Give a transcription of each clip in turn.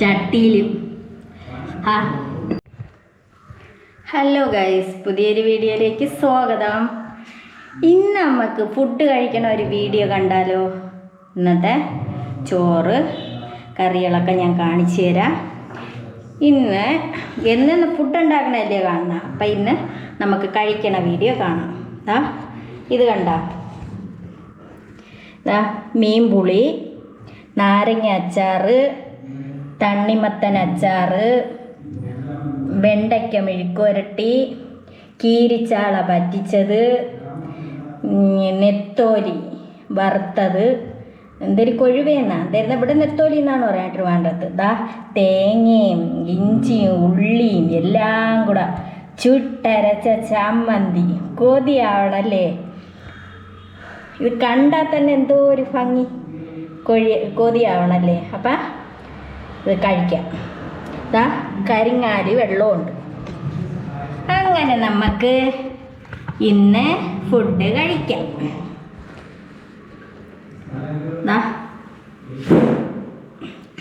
ചട്ടിയിലും. Hello guys പുതിയൊരു വീഡിയോയിലേക്ക് സ്വാഗതം. ഇന്ന് നമുക്ക് ഫുഡ് കഴിക്കണ ഒരു വീഡിയോ കണ്ടാലോ? ഇന്നത്തെ ചോറ് കറികളൊക്കെ ഞാൻ കാണിച്ചു തരാം. ഇന്ന് എന്നു ഫുഡ് ഉണ്ടാക്കണല്ലേ കാണുന്ന? അപ്പം ഇന്ന് നമുക്ക് കഴിക്കണ വീഡിയോ കാണാം. ദാ ഇത് കണ്ട. ദാ മീൻ പുളി നാരങ്ങ അച്ചാറ് തണ്ണിമത്തൻ അച്ചാറ് വെണ്ടയ്ക്ക മെഴുക്കുരട്ടി കീരിച്ചാള പറ്റിച്ചത് നെത്തോലി വറുത്തത്. എന്തൊരു കൊഴുവേന്നാ. എന്തായിരുന്നു? ഇവിടെ നെത്തോലി എന്നാണ് പറയാൻ ട്രിവാൻഡ്രത്ത്. ദാ തേങ്ങയും ഇഞ്ചിയും ഉള്ളിയും എല്ലാം കൂടെ ചുട്ടരച്ച ചമ്മന്തി. കൊതിയാവണല്ലേ? ഇത് കണ്ടാൽ തന്നെ എന്തോ ഒരു ഭംഗി. കൊഴി കൊതിയാവണല്ലേ? അപ്പം ഇത് കഴിക്കാം. ഇതാ കരിങ്ങാലി വെള്ളമുണ്ട് അങ്ങനെ നമുക്ക് ഇന്ന് ഫുഡ് കഴിക്കാം.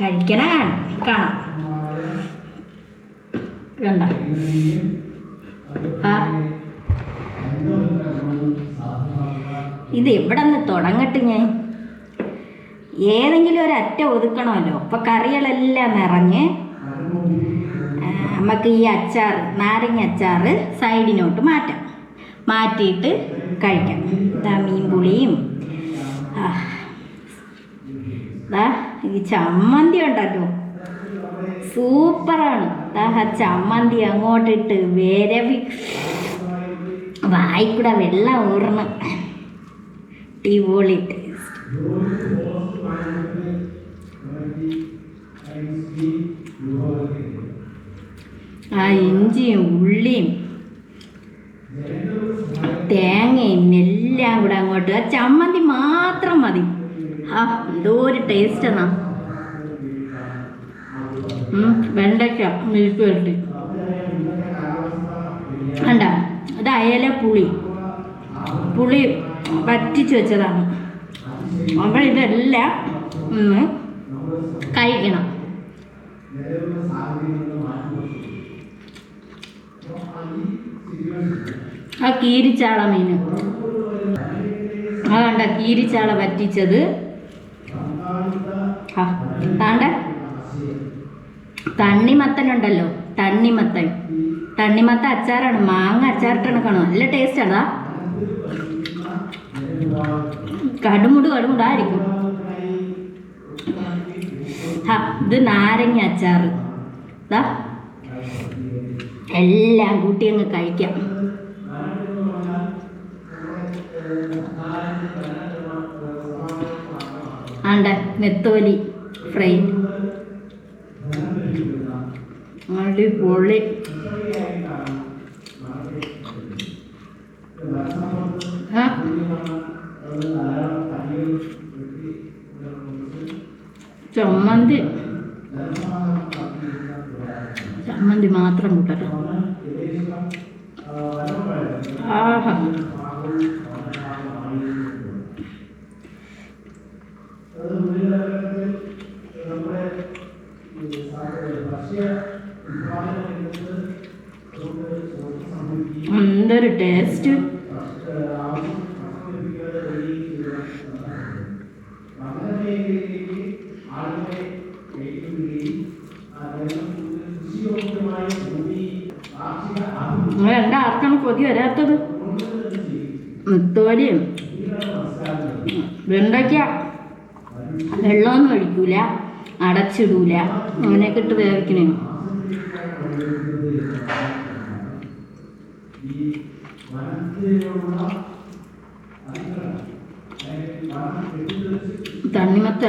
കഴിക്കണ കാണാം കാണാം. കണ്ട. ആ. ഇത് എവിടെ നിന്ന് തുടങ്ങട്ട് ഞാൻ? ഏതെങ്കിലും ഒരു അറ്റ ഒതുക്കണമല്ലോ. അപ്പം കറികളെല്ലാം നിറഞ്ഞ് നമുക്ക് ഈ അച്ചാർ നാരങ്ങ അച്ചാർ സൈഡിനോട്ട് മാറ്റാം. മാറ്റിയിട്ട് കഴിക്കാം. ഇതാ മീൻ പുളിയും ഇതാ ഈ ചമ്മന്തി ഉണ്ടല്ലോ. സൂപ്പറാണ്. ആ ചമ്മന്തി അങ്ങോട്ടിട്ട് വേരവി വായിക്കൂടെ വെള്ളം ഊറണം. അടിപൊളി ടേസ്റ്റ് ആ ഇഞ്ചിയും ഉള്ളിയും തേങ്ങയും എല്ലാം കൂടെ അങ്ങോട്ട്. ആ ചമ്മന്തി മാത്രം മതി. ആ എന്തോ ഒരു ടേസ്റ്റ് എന്നാ വെണ്ടയ്ക്ക മിൽക്ക് വരട്ടി. കണ്ട? ഇത് അയല പുളി പുളി വറ്റിച്ച് വെച്ചതാണ് അപ്പോൾ ഇതെല്ലാം ഒന്ന് കഴിക്കണം ആ കീരിച്ചാള മീൻ. കണ്ട കീരിച്ചാള വറ്റിച്ചത് ആ താണ്ട. തണ്ണിമത്തൻ ഉണ്ടല്ലോ തണ്ണിമത്തൻ. തണ്ണിമത്തൻ അച്ചാറാണ് മാങ്ങ അച്ചാറിട്ടണക്കാണോ കാണും നല്ല ടേസ്റ്റ് അതാ കടുമുട് കടുമുടായിരിക്കും ഇത് നാരങ്ങ അച്ചാറ്. ദാ എല്ലാം കൂട്ടി അങ്ങ് കഴിക്കാം. ആണ്ട നെത്തോലി ഫ്രൈ. അടിപൊളി. ആ. ചമ്മന്തി. ചമ്മന്തി മാത്രം കൂട്ടട്ടെ ആഹാ. എന്തൊരു ടേസ്റ്റ് കൊതി വരാത്തത്? മുത്തോലിയും വെണ്ടയ്ക്ക. വെള്ളമൊന്നും ഒഴിക്കൂല. അടച്ചിടൂല. അങ്ങനെയൊക്കെ ഇട്ട് വേവിക്കണേ. തണ്ണിമത്ത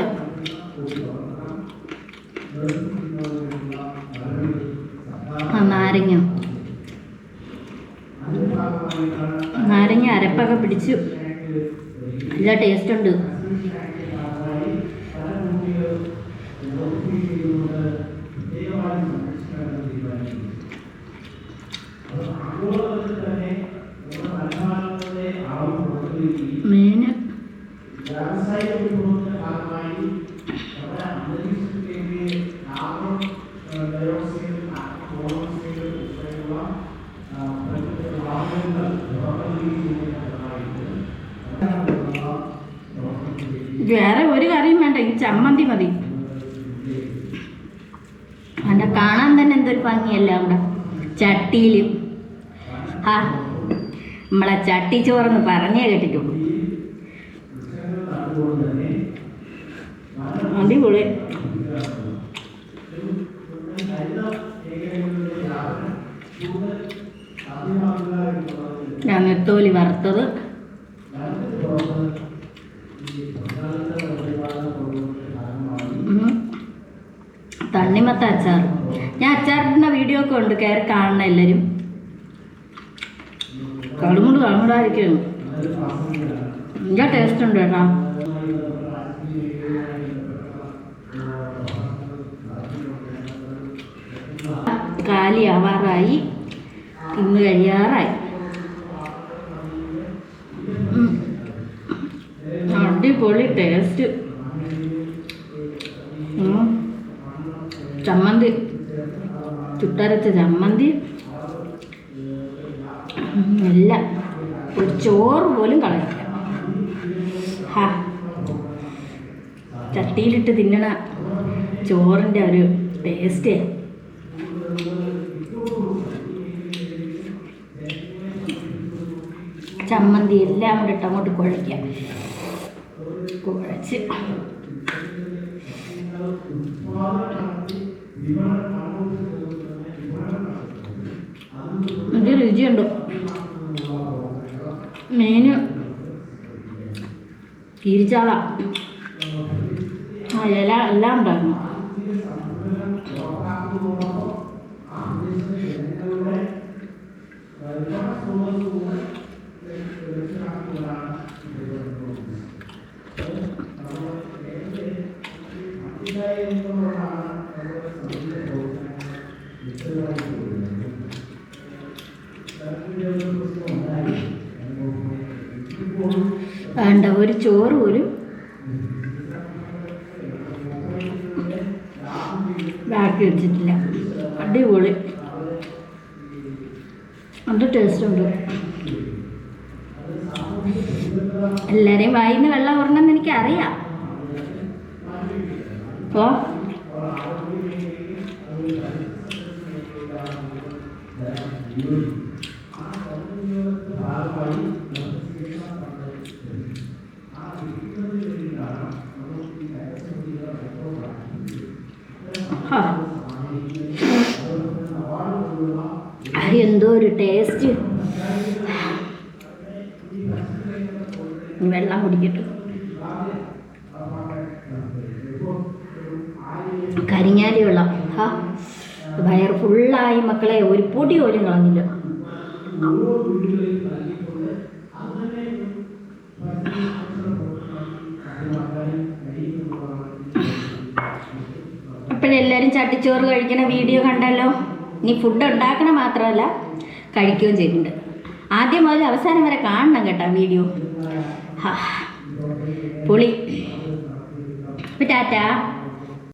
ആ നാരങ്ങ നാരങ്ങ പിടിച്ചു നല്ല ടേസ്റ്റ് ഉണ്ട്. മീന് ഒരു കറിയും വേണ്ട. ഈ ചമ്മന്തി മതി. അവിടെ കാണാൻ തന്നെ എന്തൊരു ഭംഗിയല്ല അവിടെ. ചട്ടിയിലും. ആ നമ്മളെ ചട്ടി ചോറെന്ന് പറഞ്ഞേ കേട്ടിട്ടുള്ളൂ. അടിപൊളി ഞാൻ നെത്തോലി വറുത്തത് ഉം. തണ്ണിമത്ത അച്ചാർ. ഞാൻ അച്ചാറിടുന്ന വീഡിയോ ഒക്കെ ഉണ്ട് കയറി കാണണം എല്ലാവരും കളുമുണ്ട് കളുമുണ്ടായിരിക്കും നല്ല ടേസ്റ്റ് ഉണ്ട് കേട്ടോ. കാലിയാവാറായി ഇന്ന് കഴിയാറായി. അടിപൊളി ടേസ്റ്റ് ചമ്മന്തി ചുട്ടരച്ച ചമ്മന്തി നല്ല ഒരു ചോറ് പോലും കളയില്ല ഹാ ചട്ടിയിലിട്ട് തിന്നണ ചോറിന്റെ ഒരു ടേസ്റ്റ് ചമ്മന്തി എല്ലാം കൂടെ ഇട്ട് അങ്ങോട്ട് കുഴയ്ക്കാം. കുഴച്ച്. ഇത് രുചിയുണ്ട് മീന്. കീരിച്ചാള. ആ ഇല എല്ലാം ഉണ്ടായിരുന്നു. വേണ്ട ഒരു ചോറ് പോലും ബാക്കി വെച്ചിട്ടില്ല. അടിപൊളി. അത് ടേസ്റ്റ് ഉണ്ട്. എല്ലാരെയും വായിന്ന് വെള്ളം ഉറണമെന്ന് എനിക്കറിയാം. അപ്പോൾ Thank ആ, എന്തോ ഒരു ടേസ്റ്റ് വെള്ളം കുടിക്കട്ടെ. കരിങ്ങാലി വെള്ളം ഹാ വയർ ഫുള്ളായി മക്കളെ ഒരു പൊടി പോലും കളഞ്ഞില്ല. അപ്പോഴെല്ലാവരും ചട്ടിച്ചോറ് കഴിക്കണ വീഡിയോ കണ്ടല്ലോ? ഇനി ഫുഡ് ഉണ്ടാക്കണ മാത്രമല്ല കഴിക്കുകയും ചെയ്യുന്നുണ്ട്. ആദ്യം മുതൽ അവസാനം വരെ കാണണം കേട്ടോ വീഡിയോ. പൊളി. ടാറ്റാ.